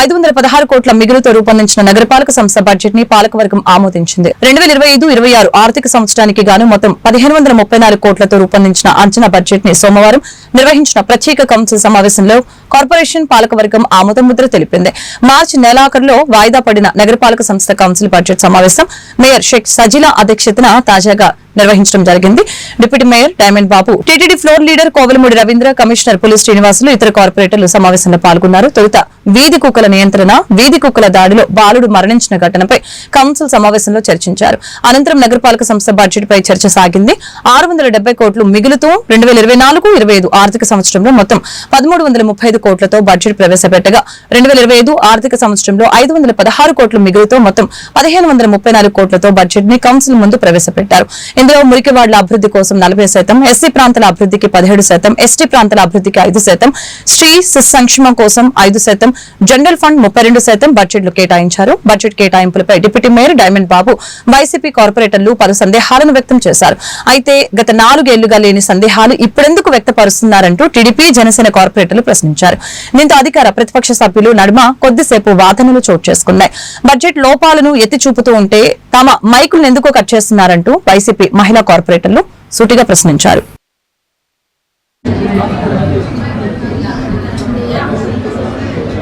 ఐదు వందల పదహారు కోట్ల మిగులుతో రూపొందించిన నగరపాలక సంస్థ బడ్జెట్ని పాలకవర్గం ఆమోదించింది. రెండు వేల ఇరవై ఐదు ఇరవై ఆరు ఆర్థిక సంవత్సరానికి గాను మొత్తం పదిహేను వందల ముప్పై నాలుగు కోట్లతో రూపొందించిన అంచనా బడ్జెట్ని సోమవారం నిర్వహించిన ప్రత్యేక కౌన్సిల్ సమావేశంలో కార్పొరేషన్ పాలకవర్గం ఆమోద ముద్ర తెలిపింది. మార్చి నెలాఖరులో వాయిదా పడిన నగరపాలక సంస్థ కౌన్సిల్ బడ్జెట్ సమావేశం మేయర్ షేక్ సజిలా అధ్యక్షతన తాజాగా నిర్వహించడం జరిగింది. Deputy mayor Diamond Babu TDP floor leader Kovalamudi Ravindra commissioner Puli Srinivasulu ఇతర కార్పొరేటర్లు సమావేశంలో పాల్గొన్నారు. తొలుత వీధి కుక్కల నియంత్రణ వీధి కుక్కల దాడిలో బాలుడు మరణించిన ఘటనపై కౌన్సిల్ సమావేశంలో చర్చించారు. అనంతరం నగరపాలక సంస్థ బడ్జెట్ పై చర్చ సాగింది. ఆరు వందల కోట్లు మిగులుతూ రెండు వేల ఇరవై నాలుగు ఇరవై ఐదు ఆర్థిక సంవత్సరంలో మొత్తం పదమూడు వందల ముప్పై ఐదు కోట్లతో బడ్జెట్ ప్రవేశపెట్టగా రెండు వేల ఇరవై ఐదు ఆర్థిక సంవత్సరంలో ఐదు వందల పదహారు కోట్లు మిగులుతో మొత్తం పదిహేను వందల ముప్పై నాలుగు కోట్లతో బడ్జెట్ని కౌన్సిల్ ముందు ప్రవేశపెట్టారు. ఇందులో మురికివాడల అభివృద్ధి కోసం నలభై శాతం ఎస్సీ ప్రాంతాల అభివృద్ధికి పదిహేడు శాతం ఎస్టీ ప్రాంతాల అభివృద్ధికి ఐదు శాతం స్త్రీ సంక్షేమం కోసం ఐదు శాతం జనరల్ ఫండ్ ముప్పై రెండు శాతం బడ్జెట్లు కేటాయించారు. Budget కేటాయింపులపై deputy mayor Diamond Babu YCP కార్పొరేటర్లు పలు సందేహాలను వ్యక్తం చేశారు. అయితే గత నాలుగేళ్ళుగా లేని సందేహాలు ఇప్పుడెందుకు వ్యక్తపరుస్తున్నారంటూ టీడీపీ జనసేన కార్పొరేటర్లు ప్రశ్నించారు. దీంతో అధికార ప్రతిపక్ష సభ్యులు నడుమ కొద్దిసేపు వాదనలు చోటు చేసుకున్నాయి. బడ్జెట్ లోపాలను ఎత్తి చూపుతూ ఉంటే తమ మైకులను ఎందుకు కట్ చేస్తున్నారంటూ వైసీపీ మహిళా కార్పొరేటర్లు సూటిగా ప్రశ్నించారు.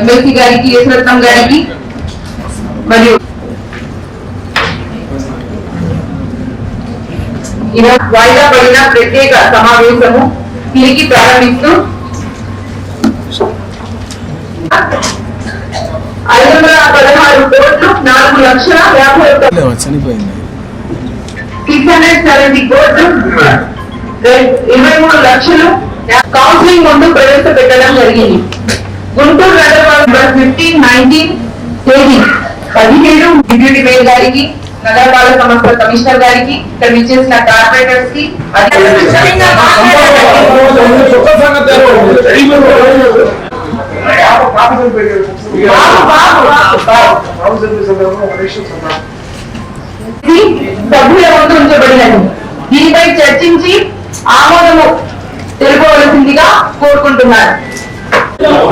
ఎమ్మెల్సీ గారికి యశ్వరత్నం గారికి మరియు ఈరోజు వాయిదా పడిన ప్రత్యేక సమావేశము తిరిగి ప్రారంభిస్తూ ఐదు వందల పదహారు కోట్లు నాలుగు లక్షల యాభై ఒక్క లేవా చనిపోయింది. సిక్స్ హండ్రెడ్ సెవెంటీ కోట్లు రె- ఇరవై మూడు లక్షలు. కౌన్సిలింగ్ ముందు ప్రవేశపెట్టడం జరిగింది. గుంటూరు నగరపాలక ఫిఫ్టీన్ నైన్టీన్ తేదీ పదిహేడు డిప్యూటీ మేయర్ గారికి నగరపాలక సంస్థ కమిషనర్ గారికి ఇక్కడ విచ్చేసిన కార్పొరేటర్స్కి బాబు, డబ్బు ఇది సభ్యుల ఉంచబడినది దీనిపై చర్చించి ఆమోదము తెలుపవలసిందిగా కోరుకుంటున్నారు